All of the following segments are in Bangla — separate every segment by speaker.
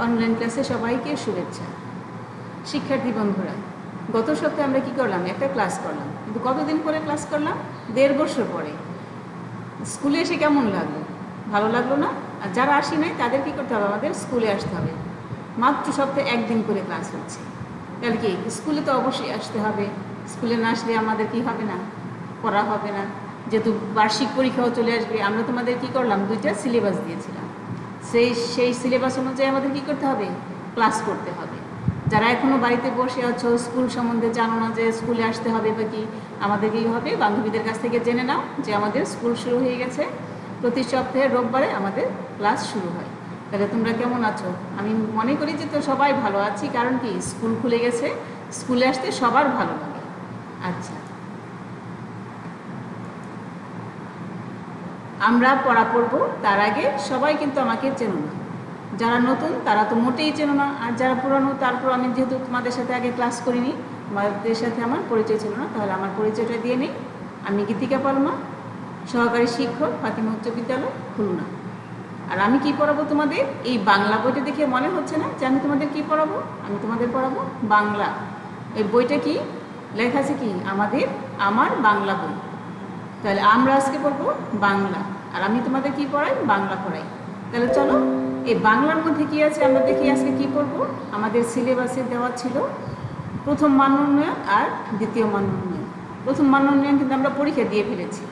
Speaker 1: অনলাইন ক্লাসে সবাইকে শুভেচ্ছা। শিক্ষার্থী বন্ধুরা, গত সপ্তাহে আমরা কি করলাম? একটা ক্লাস করলাম। কিন্তু কতদিন পরে ক্লাস করলাম? দেড় বছর পরে। স্কুলে এসে কেমন লাগল? ভালো লাগল না? আর যারা আসি নাই, তাদের কি করতে হবে? আমাদের স্কুলে আসতে হবে। মাত্র সপ্তাহে একদিন করে ক্লাস হচ্ছে। তাহলে কি, স্কুলে তো অবশ্যই আসতে হবে। স্কুলে না আসলে আমাদের কি হবে না? পড়া হবে না। যেহেতু বার্ষিক পরীক্ষাও চলে আসবে। আমরা তোমাদের কি করলাম? দুইটা সিলেবাস দিয়েছিলাম। সেই সেই সিলেবাস অনুযায়ী আমাদের কি করতে হবে? ক্লাস করতে হবে। যারা এখনও বাড়িতে বসে আছো স্কুল সম্বন্ধে জানো না যে স্কুলে আসতে হবে বা কি আমাদের কি হবে। বান্ধবীদের কাছ থেকে জেনে নাও যে আমাদের স্কুল শুরু হয়ে গেছে। প্রতি সপ্তাহে রোববারে আমাদের ক্লাস শুরু হয়। তাহলে তোমরা কেমন আছো? আমি মনে করি যে তো সবাই ভালো আছি। কারণ কি? স্কুল খুলে গেছে। স্কুলে আসতে সবার ভালো লাগে। আচ্ছা। আমরা পড়া পড়ব, তার আগে সবাই কিন্তু আমাকে চেনো না। যারা নতুন, তারা তো মোটেই চেনো না। আর যারা পুরানো, তারপর আমি যেহেতু তোমাদের সাথে আগে ক্লাস করিনি, তোমাদের সাথে আমার পরিচয় ছিল না, তাহলে আমার পরিচয়টা দিয়ে নিই। আমি গীতিকা পরমা সহকারী শিক্ষক, ফাতিমা উচ্চ বিদ্যালয়, খুলনা। আর আমি কি পড়াবো তোমাদের? এই বাংলা বইটা দেখে মনে হচ্ছে না যে আমি তোমাদের কি পড়াবো? আমি তোমাদের পড়াবো বাংলা। এই বইটা কি? লেখা আছে কি? আমাদের, আমার বাংলা বই। তাহলে আমরা আজকে পড়ব বাংলা। আর আমি তোমাদের কি পড়াই? বাংলা পড়াই। তাহলে চলো, এই বাংলার মধ্যে কি আছে? আমরা দেখি আজকে কি পড়ব। আমাদের সিলেবাসে দেওয়া ছিল প্রথম মান উন্নয়ন আর দ্বিতীয় মান প্রথম মান উন্নয়ন কিন্তু আমরা পরীক্ষা দিয়ে ফেলেছি।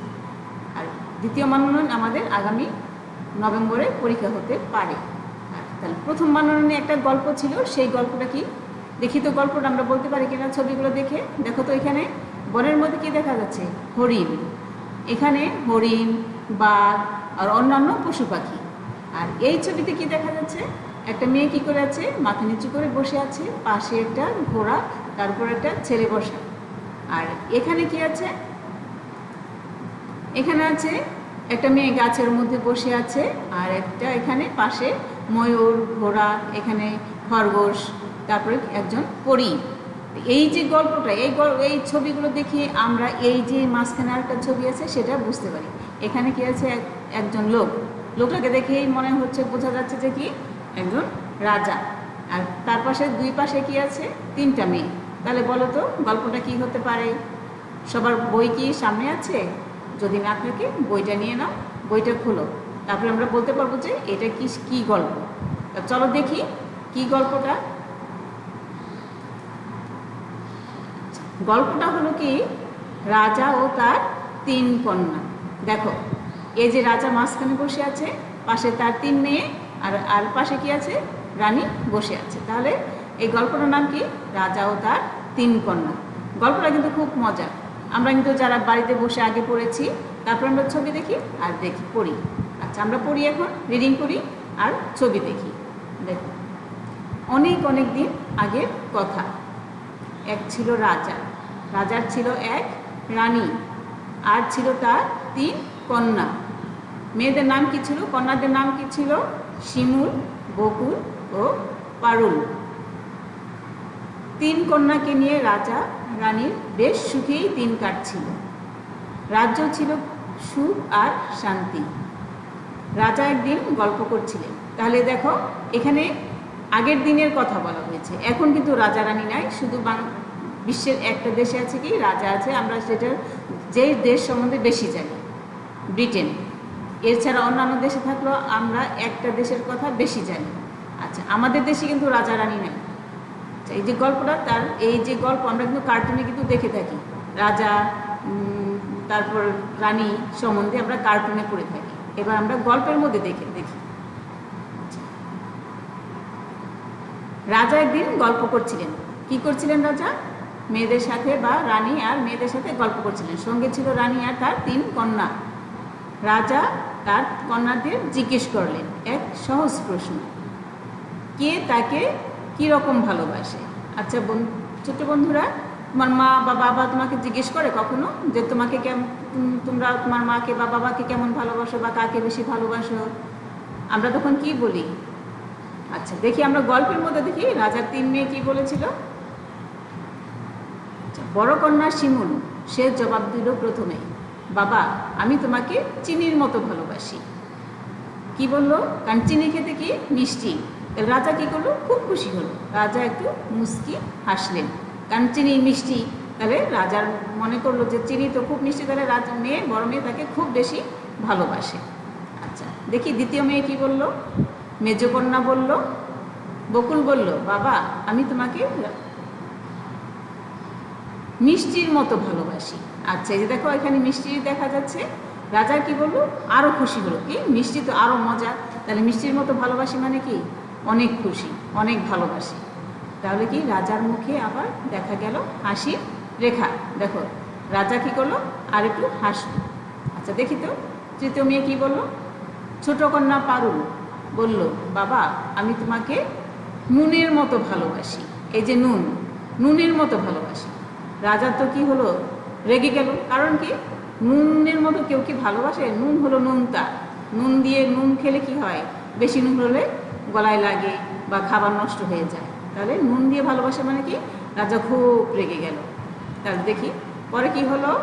Speaker 1: আর দ্বিতীয় মান উন্নয়ন আমাদের আগামী নভেম্বরে পরীক্ষা হতে পারে। তাহলে প্রথম মান একটা গল্প ছিল, সেই গল্পটা কি? দেখি তো গল্পটা আমরা বলতে পারি কিনা ছবিগুলো দেখে। দেখো তো এখানে, বনের মধ্যে কি দেখা যাচ্ছে? হরিণ। এখানে হরিণ, বাঘ আর অন্যান্য পশু পাখি। আর এই ছবিতে কি দেখা যাচ্ছে? একটা মেয়ে কি করে আছে? মাথা নিচু করে বসে আছে। পাশে একটা ঘোড়া, তারপর একটা ছেলে বসা। আর এখানে কি আছে? এখানে আছে একটা মেয়ে গাছের মধ্যে বসে আছে আর একটা এখানে পাশে ময়ূর, ঘোড়া, এখানে খরগোশ, তারপরে একজন পরী এই যে গল্পটা, এই এই ছবিগুলো দেখে আমরা এই যে মাঝখানে একটা ছবি আছে, সেটা বুঝতে পারি। এখানে কি আছে এক- একজন লোক? লোকটাকে দেখেই মনে হচ্ছে বোঝা যাচ্ছে যে কি? একজন রাজা। আর তার পাশে, দুই পাশে কি আছে? তিনটা মেয়ে। তাহলে বলো তো, গল্পটা কি হতে পারে? সবার বই কি সামনে আছে? যদি না থাকে, বইটা নিয়ে নাও, বইটা খোলো। তারপরে আমরা বলতে পারব যে এটা কি কি গল্প? চলো দেখি, কি গল্পটা? গল্পটা হলো কি, রাজা ও তার তিন কন্যা। দেখো, এই যে রাজা মাঝখানে বসে আছে, পাশে তার তিন মেয়ে, আর আর পাশে কি আছে? রানী বসে আছে। তাহলে এই গল্পটার নাম কি? রাজা ও তার তিন কন্যা। গল্পটা কিন্তু খুব মজা। আমরা কিন্তু যারা বাড়িতে বসে আগে পড়েছি, তারপর আমরা ছবি দেখি আর দেখি, পড়ি। আচ্ছা আমরা পড়ি এখন রিডিং করি আর ছবি দেখি। দেখো, অনেক অনেক দিন আগের কথা। এক ছিল রাজা। রাজার ছিল এক রানী, আর ছিল তার তিন কন্যা। মেয়েদের নাম কি ছিল? কন্যাদের নাম কি ছিল? শিমুল, বকুল ও পারুল। তিন কন্যাকে নিয়ে রাজা, রানীর বেশ সুখেই দিন কাটছিল। রাজ্য ছিল সুখ আর শান্তি। রাজা একদিন গল্প করছিলেন। তাহলে দেখো, এখানে আগের দিনের কথা বলা হয়েছে। এখন কিন্তু রাজা রানী নাই, শুধু বিশ্বের একটা দেশে আছে কি রাজা আছে আমরা সেটার যেই দেশ সম্বন্ধে বেশি জানি ব্রিটেন। এছাড়া অন্যান্য দেশে থাকলেও আমরা একটা দেশের কথা বেশি জানি। আচ্ছা আমাদের দেশে কিন্তু রাজা রানী নাই। আচ্ছা, এই যে গল্পটা তার এই যে গল্প আমরা কিন্তু কার্টুনে কিন্তু দেখে থাকি। রাজা তারপর রানী সম্বন্ধে আমরা কার্টুনে পড়ে থাকি। এবার আমরা গল্পের মধ্যে দেখে দেখি। রাজা একদিন গল্প করছিলেন। কি করছিলেন রাজা? মেয়েদের সাথে বা রানী আর মেয়েদের সাথে গল্প করছিলেন। সঙ্গে ছিল রানী আর তার তিন কন্যা। রাজা তার কন্যাদের জিজ্ঞেস করলেন, এক সহজ প্রশ্ন। কে তাকে কি রকম ভালোবাসে? আচ্ছা ছোট্ট বন্ধুরা, তোমার মা বা বাবা তোমাকে জিজ্ঞেস করে কখনো যে তোমাকে কেমন তোমরা তোমার মাকে বা বাবাকে কেমন ভালোবাসো বা কাকে বেশি ভালোবাসো? আমরা তখন কি বলি? আচ্ছা দেখি, আমরা গল্পের মধ্যে দেখি রাজার তিন মেয়ে কি বলেছিল? বড় কন্যা শিমুল, সে জবাব দিল প্রথমে বাবা, আমি তোমাকে চিনির মতো ভালোবাসি। কি বলল? কারণ চিনি খেতে কি মিষ্টি। রাজা কি করল? খুব খুশি হলো। রাজা একটু মুস্কি হাসলেন। কারণ চিনি মিষ্টি, তাহলে রাজার মনে করল যে চিনি তো খুব মিষ্টি, তাহলে রাজা মেয়ে, বড় মেয়ে তাকে খুব বেশি ভালোবাসে। আচ্ছা দেখি দ্বিতীয় মেয়ে কি বলল? মেজকন্যা বলল, বকুল বলল, বাবা, আমি তোমাকে মিষ্টির মতো ভালোবাসি। আচ্ছা এই যে দেখো, এখানে মিষ্টি দেখা যাচ্ছে। রাজা কি বলল? আরও খুশি হলো। কি? মিষ্টি তো আরও মজা তাহলে মিষ্টির মতো ভালোবাসি মানে কি? অনেক খুশি, অনেক ভালোবাসি। তাহলে কি রাজার মুখে আবার দেখা গেল হাসির রেখা? দেখো, রাজা কি করল? আর একটু হাসলো। আচ্ছা দেখি তো, তৃতীয় মেয়ে কি বলল? ছোট কন্যা পারুল বলল, বাবা, আমি তোমাকে নুনের মতো ভালোবাসি। এই যে নুন, নুনের মতো ভালোবাসি। রাজা তো কি হলো? রেগে গেল। কারণ কি? নুনের মতো কেউ কি ভালোবাসে? নুন হলো নুনতা নুন দিয়ে নুন খেলে কি হয়? বেশি নুন হলে গলায় লাগে বা খাবার নষ্ট হয়ে যায়। তাহলে নুন দিয়ে ভালোবাসে মানে কি? রাজা খুব রেগে গেল। তাহলে দেখি, পরে কি হলো?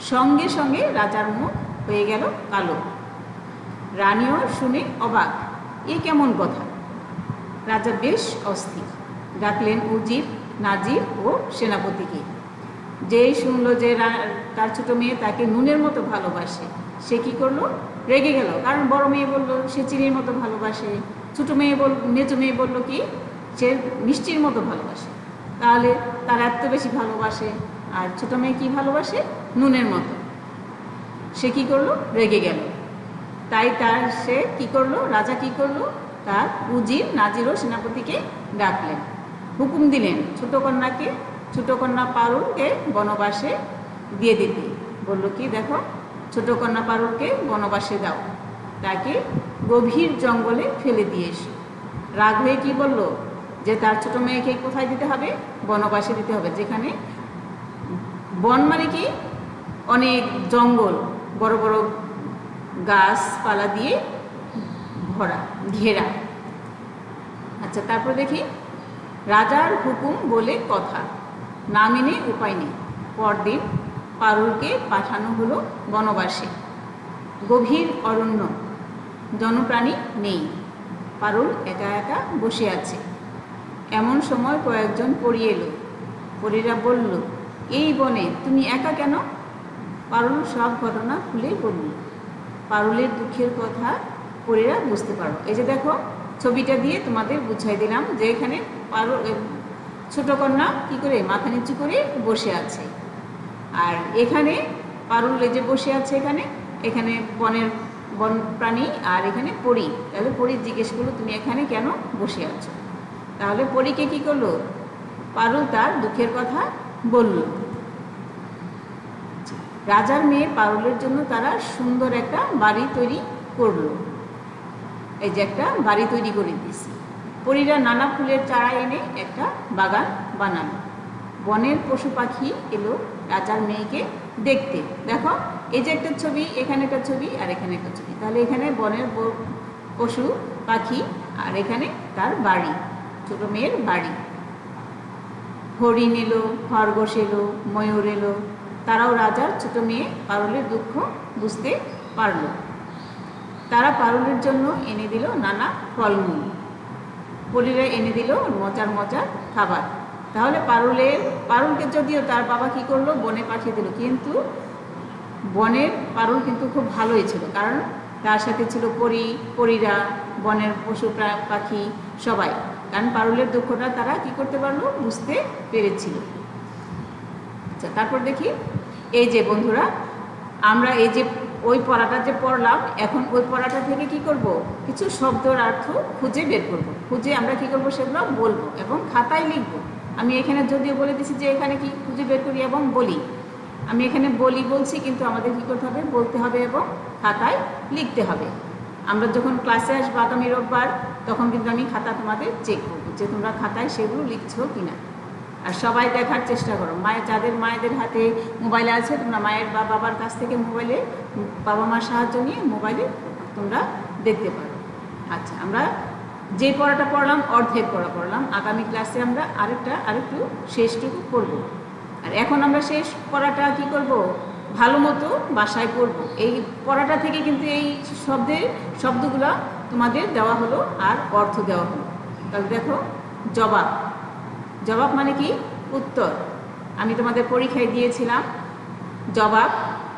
Speaker 1: সঙ্গে সঙ্গে রাজার মুখ হয়ে গেল কালো। রানীও শুনে অবাক। এ কেমন কথা? রাজা বেশ অস্থির। ডাকলেন উজির নাজির ও সেনাপতিকে। যেই শুনলো যে তার ছোট মেয়ে তাকে নুনের মতো ভালোবাসে, সে কি করল? রেগে গেল। কারণ বড় মেয়ে বলল, সে চিনির মতো ভালোবাসে। ছোটো মেয়ে বল মেজো মেয়ে বলল কি, সে মিষ্টির মতো ভালোবাসে। তাহলে তার এত বেশি ভালোবাসে। আর ছোট মেয়ে কি ভালোবাসে? নুনের মতো। সে কি করল? রেগে গেল। তাই তার সে কি করল? রাজা কি করল? তার উজির, নাজির ও সেনাপতিকে ডাকলেন। হুকুম দিলেন, ছোট কন্যাকে, ছোট কন্যা পারুলকে বনবাসে দিয়ে দিতে। বলল, কি দেখো, ছোট কন্যা পারুলকে বনবাসে দাও, তাকে গভীর জঙ্গলে ফেলে দিয়ে এসো। রাগ হয়ে কি বলল, যে তার ছোট মেয়েকে কোথায় দিতে হবে? বনবাসে দিতে হবে, যেখানে বন মানে কি? অনেক জঙ্গল, বড় বড় গাছপালা দিয়ে ভরা, ঘেরা। আচ্ছা তারপর দেখি রাজার হুকুম বলে কথা। না মেনে উপায় নেই। পরদিন পারুলকে পাঠানো হলো বনবাসে। গভীর অরণ্য। জনপ্রাণী নেই। পারুল একা একা বসে আছে। এমন সময় কয়েকজন পড়ি এলো। পরীরা বলল, এই বনে তুমি একা কেন? পারুল সব ঘটনা খুলে বলল, পারুলের দুঃখের কথা পরীরা বুঝতে পারো। এই যে দেখো ছবিটা দিয়ে তোমাদের বুঝাই দিলাম যে এখানে পারো ছোট কন্যা কি করে মাথা নিচু করে বসে আছে। আর এখানে পারুল যে বসে আছে এখানে এখানে বনের বন প্রাণী আর এখানে পরী। তাহলে পরী জিজ্ঞেস করল, তুমি এখানে কেন বসে আছো? তাহলে পরীকে কি করল? পারুল তার দুঃখের কথা বলল। রাজার মেয়ে পারুলের জন্য তারা সুন্দর একটা বাড়ি তৈরি করল। এই যে একটা বাড়ি তৈরি করে দিয়েছি। পরীরা নানা ফুলের চারা এনে একটা বাগান বানালো। বনের পশু পাখি এলো রাজার মেয়েকে দেখতে। দেখো, এই যে একটা ছবি, এখানে একটা ছবি আর এখানে একটা ছবি। তাহলে এখানে বনের পশু পাখি আর এখানে তার বাড়ি, ছোট মেয়ের বাড়ি। হরিণ এলো, খরগোশ এলো, ময়ূর এলো। তারাও রাজার ছোট মেয়ে পারুলের দুঃখ বুঝতে পারল। তারা পারুলের জন্য এনে দিল নানা ফলমূল। পলিরা এনে দিল মজার মজার খাবার। তাহলে পারুলের, পারুলকে যদিও তার বাবা কি করল? বনে পাঠিয়ে দিল। কিন্তু বনের পারুল কিন্তু খুব ভালোই ছিল। কারণ তার সাথে ছিল পরি, পরীরা, বনের পশু পাখি, সবাই। কারণ পারুলের দুঃখটা তারা কি করতে পারল? বুঝতে পেরেছিল। আচ্ছা তারপর দেখি, এই যে বন্ধুরা, আমরা এই যে ওই পড়াটা যে পড়লাম, এখন ওই পড়াটা থেকে কি করব? কিছু শব্দর অর্থ খুঁজে বের করব। খুঁজে আমরা কি করব সেগুলো বলব এবং খাতায় লিখব। আমি এখানে যদিও বলে দিছি যে এখানে কি খুঁজে বের করি এবং বলি। আমি এখানে বলি বলছি, কিন্তু আমাদের কি করতে হবে? বলতে হবে এবং খাতায় লিখতে হবে। আমরা যখন ক্লাসে আসব আগামী রোববার, তখন কিন্তু আমি খাতা তোমাদের চেক করব যে তোমরা খাতায় সেগুলো লিখছো কিনা। আর সবাই দেখার চেষ্টা করো। মায়ের, যাদের মায়েদের হাতে মোবাইল আছে, তোমরা মায়ের বা বাবার কাছ থেকে মোবাইলে বাবা মার সাহায্য নিয়ে মোবাইলে তোমরা দেখতে পারো। আচ্ছা আমরা যে পড়াটা পড়লাম, অর্ধেক পড়া পড়লাম। আগামী ক্লাসে আমরা আরেকটা, আরেকটু শেষটুকু করব আর এখন আমরা শেষ পড়াটা কি করব? ভালো মতো বাসায় পড়ব। এই পড়াটা থেকে কিন্তু এই শব্দের শব্দগুলো তোমাদের দেওয়া হলো আর অর্থ দেওয়া হলো। তাহলে দেখো, জবাব। জবাব মানে কি? উত্তর। আমি তোমাদের পরীক্ষায় দিয়েছিলাম জবাব।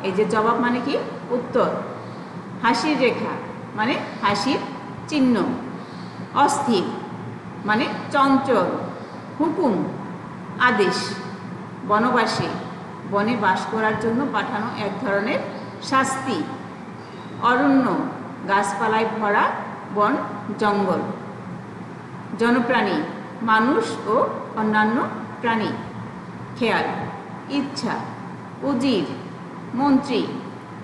Speaker 1: এই যে জবাব মানে কি? উত্তর। হাসির রেখা মানে হাসির চিহ্ন। অস্থির মানে চঞ্চল। হুকুম, আদেশ, বনবাসী। বনে বাস করার জন্য পাঠানো এক ধরনের শাস্তি। অরণ্য, গাছপালায় ভরা বন জঙ্গল। জনপ্রাণী মানুষ ও অন্যান্য প্রাণী। খেয়াল, ইচ্ছা, উজির, মন্ত্রী,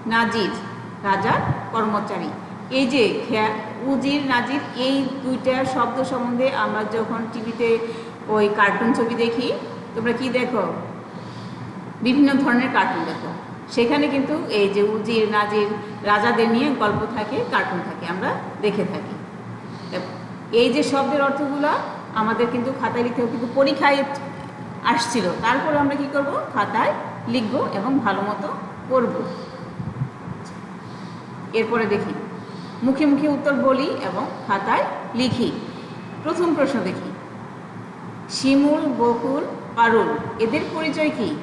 Speaker 1: নাজির, রাজার কর্মচারী। এই যে খেয়া উজির, নাজির, এই দুইটা শব্দ সম্বন্ধে আমরা যখন টিভিতে ওই কার্টুন ছবি দেখি, তোমরা কি দেখো? বিভিন্ন ধরনের কার্টুন দেখো। সেখানে কিন্তু এই যে উজির, নাজির, রাজাদের নিয়ে গল্প থাকে কার্টুন থাকে, আমরা দেখে থাকি। এই যে শব্দের অর্থগুলো আমাদের কিন্তু খাতায় লিখতে কিন্তু পরীক্ষায় আসছিল। তারপরে আমরা কি করব? খাতায় লিখব এবং ভালো মতো পড়ব। এরপরে দেখি। মুখে মুখে উত্তর বলি এবং খাতায় লিখি। প্রথম প্রশ্ন দেখি। শিমুল, বকুল, পারুল, এদের পরিচয় কি?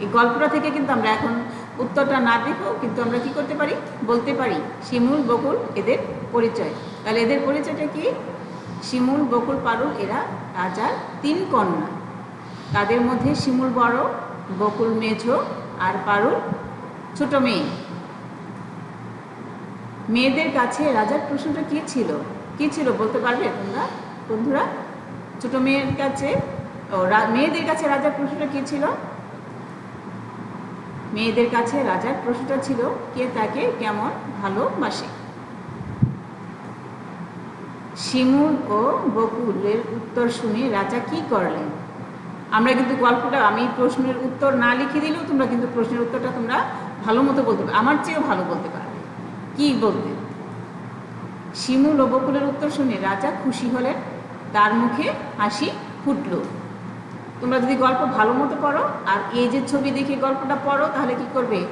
Speaker 1: এই গল্পটা থেকে কিন্তু আমরা এখন উত্তরটা না দেখেও কিন্তু আমরা কি করতে পারি? বলতে পারি, শিমুল, বকুল এদের পরিচয়। তাহলে এদের পরিচয়টা কি? শিমুল, বকুল পারুল, এরা রাজার তিন কন্যা। তাদের মধ্যে শিমুল বড়, বকুল মেঝো আর পারুল ছোট মেয়ে। মেয়েদের কাছে রাজার প্রশ্নটা কি ছিল? কি ছিল বলতে পারবে তোমরা, বন্ধুরা? ছোট মেয়ের কাছে, ও মেয়েদের কাছে রাজার প্রশ্নটা কি ছিল? মেয়েদের কাছে রাজার প্রশ্নটা ছিল, কে তাকে কেমন ভালোবাসে? শিমুল ও বকুলের উত্তর শুনে রাজা কি করলেন? আমরা কিন্তু গল্পটা, আমি প্রশ্নের উত্তর না লিখে দিলেও তোমরা কিন্তু প্রশ্নের উত্তরটা তোমরা ভালো মতো বলতে পারবে আমার চেয়েও ভালো বলতে পারবে। কি বলতে শিমুল ও বকুলের উত্তর শুনে রাজা খুশি হলেন। তার মুখে হাসি ফুটল। তোমরা যদি গল্প ভালো মতো পড়ো আর এই যে ছবি দেখে গল্পটা পড়ো, তাহলে কি করবে?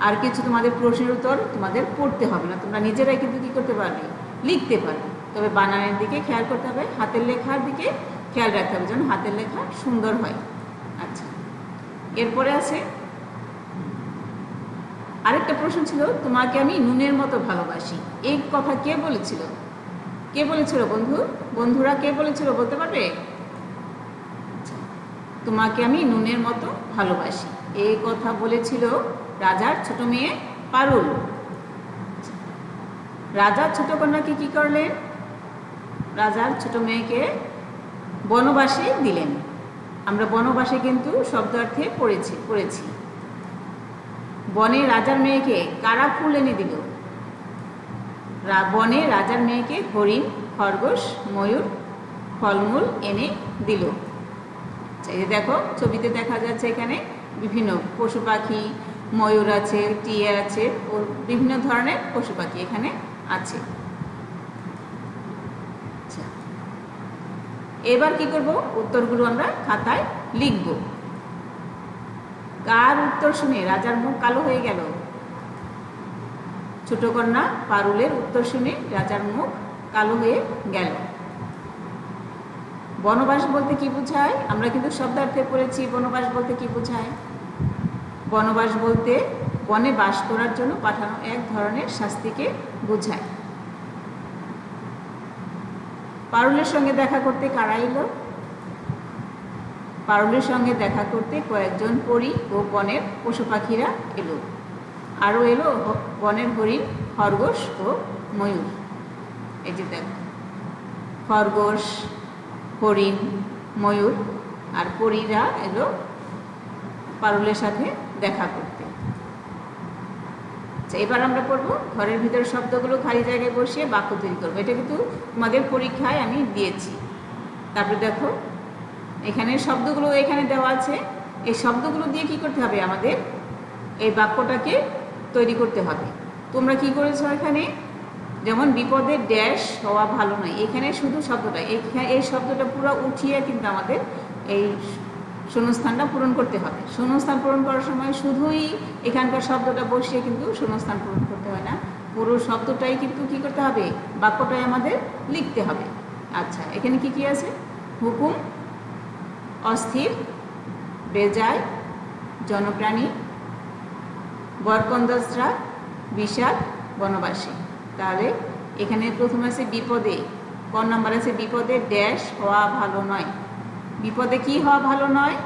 Speaker 1: আর কিছু তোমাদের প্রশ্নের উত্তর তোমাদের পড়তে হবে না। তোমরা নিজেরাই কিন্তু কি করতে পারবে? লিখতে পারবে। তবে বানানের দিকে খেয়াল করতে হবে, হাতের লেখার দিকে খেয়াল রাখতে হবে যেন হাতের লেখা সুন্দর হয়। আচ্ছা এরপরে আছে, আরেকটা প্রশ্ন ছিল, তোমাকে আমি নুনের মতো ভালোবাসি। এই কথা কে বলেছিল? কে বলেছিল বন্ধু? বন্ধুরা কে বলেছিল বলতে পারবে? তোমাকে আমি নুনের মতো ভালোবাসি। এই কথা বলেছিল রাজার ছোট মেয়ে পারুল। রাজার ছোট কন্যাকে কি করলেন? রাজার ছোট মেয়েকে বনবাসে দিলেন। আমরা বনবাসে কিন্তু শব্দার্থে পড়েছি পড়েছি। বনে রাজার মেয়েকে কারা ফুল এনে দিল? বনে রাজার মেয়েকে হরিণ, খরগোশ, ময়ূর, ফলমূল এনে দিল। এই দেখো, ছবিতে দেখা যাচ্ছে এখানে বিভিন্ন পশু পাখি, ময়ূর আছে, টিয়া আছে বিভিন্ন ধরনের পশু পাখি এখানে আছে। এবার কি করব? উত্তরগুলো আমরা খাতায় লিখব। কার উত্তর শুনে? রাজার মুখ কালো হয়ে গেল। ছোট কন্যা পারুলের উত্তর শুনে রাজার মুখ কালো হয়ে গেল। বনবাস বলতে কি বোঝায়? আমরা কিন্তু শব্দার্থে পড়েছি, বনবাস বলতে কি বোঝায়? বনবাস বলতে বনে বাস করার জন্য পাঠানো এক ধরনের শাস্তিকে বোঝায়। পারুলের সঙ্গে দেখা করতে কারা এলো? পারুলের সঙ্গে দেখা করতে কয়েকজন পরী ও বনের পশু পাখিরা এলো। আরও এলো বনের হরিণ, খরগোশ ও ময়ূর। এই যে দেখো, খরগোশ, হরিণ, ময়ূর আর পরীরা এলো পারুলের সাথে দেখা করতে। আচ্ছা এবার আমরা পড়ব ঘরের ভিতর শব্দগুলো খালি জায়গায় বসিয়ে বাক্য তৈরি করব। এটা কিন্তু তোমাদের পরীক্ষায় আমি দিয়েছি। তারপরে দেখো, এখানে শব্দগুলো এখানে দেওয়া আছে। এই শব্দগুলো দিয়ে কি করতে হবে আমাদের? এই বাক্যটাকে তৈরি করতে হবে। তোমরা কি করেছ এখানে? যেমন বিপদে ড্যাশ হওয়া ভালো নয়। এখানে শুধু শব্দটা এই শব্দটা পুরো উঠিয়ে কিন্তু আমাদের এই শূন্যস্থানটা পূরণ করতে হবে। শূন্যস্থান পূরণ করার সময় শুধুই এখানকার শব্দটা বসিয়ে কিন্তু শূন্যস্থান পূরণ করতে হয় না। পুরো শব্দটাই কিন্তু কি করতে হবে? বাক্যটাই আমাদের লিখতে হবে। আচ্ছা এখানে কি কি আছে? হুকুম, অস্থির, বেজায়, জনপ্রাণী বরকন্দস্রা বিষাদ, বনবাসী। তাহলে এখানে প্রথম আছে বিপদে, ক নম্বর আছে বিপদে, ড্যাশ হওয়া ভালো নয়। বিপদে কি হওয়া ভালো নয়?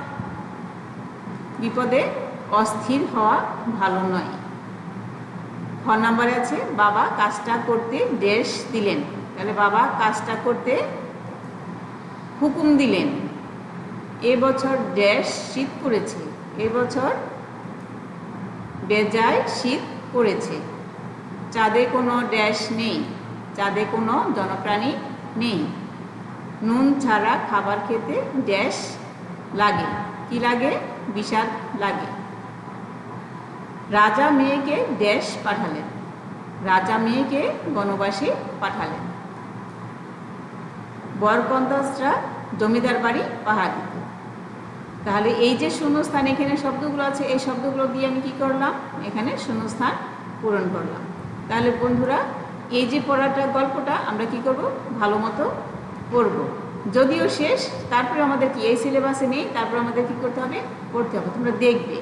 Speaker 1: বিপদে অস্থির হওয়া ভালো নয়। খ নাম্বারে আছে, বাবা কাজটা করতে ড্যাশ দিলেন। তাহলে বাবা কাজটা করতে হুকুম দিলেন। এবছর ড্যাশ শীত পড়েছে এবছর বেজায় শীত পড়েছে চাঁদে কোনো ড্যাশ নেই। চাঁদে কোনো জনপ্রাণী নেই। নুন ছাড়া খাবার খেতে ড্যাশ লাগে। কি লাগে? বিষাদ লাগে। রাজা মেয়েকে ড্যাশ পাঠালেন। রাজা মেয়েকে বনবাসে পাঠালেন। বরকন্দাসরা জমিদার বাড়ি পাহাড় দিত। তাহলে এই যে শূন্যস্থান, এখানে শব্দগুলো আছে, এই শব্দগুলো দিয়ে আমি কি করলাম? এখানে শূন্যস্থান পূরণ করলাম। তাহলে বন্ধুরা, এই যে পড়াটা গল্পটা আমরা কি করব? ভালো মতো পড়ব যদিও শেষ, তারপরে আমাদের কি এই সিলেবাসে নেই, তারপরে আমাদের কি করতে হবে? পড়তে হবে, তোমরা দেখবে।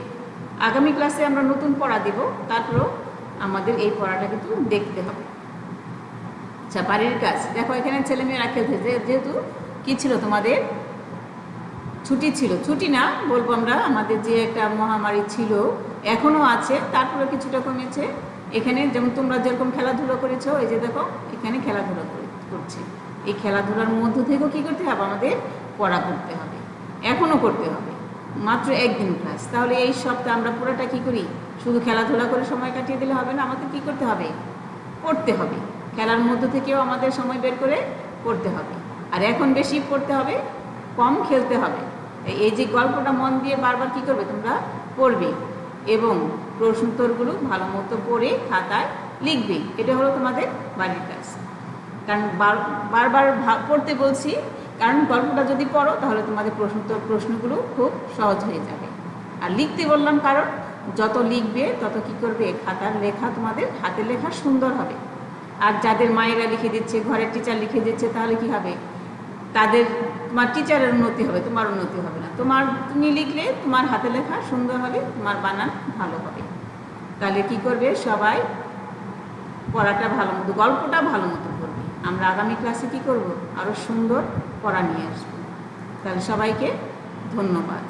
Speaker 1: আগামী ক্লাসে আমরা নতুন পড়া দেব, তারপরেও আমাদের এই পড়াটা কিন্তু দেখতে হবে। আচ্ছা বাড়ির কাজ। দেখো, এখানে ছেলেমেয়েরা খেলতে যে- যেহেতু কি ছিল তোমাদের? ছুটি ছিল। ছুটি না, বলব আমরা, আমাদের যে একটা মহামারী ছিল, এখনও আছে তারপরে কিছুটা কমেছে। এখানে যেমন তোমরা যেরকম খেলাধুলো করেছ, এই যে দেখো, এখানে খেলাধুলো করে- করছে। এই খেলাধুলার মধ্য থেকেও কী করতে হবে? আমাদের পড়া করতে হবে। এখনও করতে হবে। মাত্র একদিন ক্লাস তাহলে এই সপ্তাহে আমরা পুরোটা কী করি? শুধু খেলাধুলা করে সময় কাটিয়ে দিলে হবে না, আমাদের কী করতে হবে? পড়তে হবে। খেলার মধ্য থেকেও আমাদের সময় বের করে পড়তে হবে। আর এখন বেশি পড়তে হবে, কম খেলতে হবে। এই- যে গল্পটা মন দিয়ে বারবার কি করবে তোমরা? পড়বে। এবং প্রশ্নোত্তরগুলো ভালো মতো পড়ে খাতায় লিখবে। এটা হলো তোমাদের বাড়ির কাজ কারণ বার- বারবার পড়তে বলছি, কারণ গল্পটা যদি পড়ো, তাহলে তোমাদের প্রশ্নোত্তর প্রশ্নগুলো খুব সহজ হয়ে যাবে। আর লিখতে বললাম কারণ, যত লিখবে, তত কি করবে খাতার লেখা তোমাদের হাতের লেখা সুন্দর হবে। আর যাদের মায়েরা লিখে দিচ্ছে, ঘরের টিচার লিখে দিচ্ছে, তাহলে কি হবে? তাদের, তোমার টিচারের উন্নতি হবে, তোমার উন্নতি হবে না। তোমার, তুমি লিখলে তোমার হাতে লেখা সুন্দর হবে, তোমার বানান ভালো হবে। তাহলে কি করবে সবাই? পড়াটা ভালো মতো, গল্পটা ভালো মতো আমরা আগামী ক্লাসে কি করব? আরও সুন্দর পড়া নিয়ে আসব। তাহলে সবাইকে ধন্যবাদ।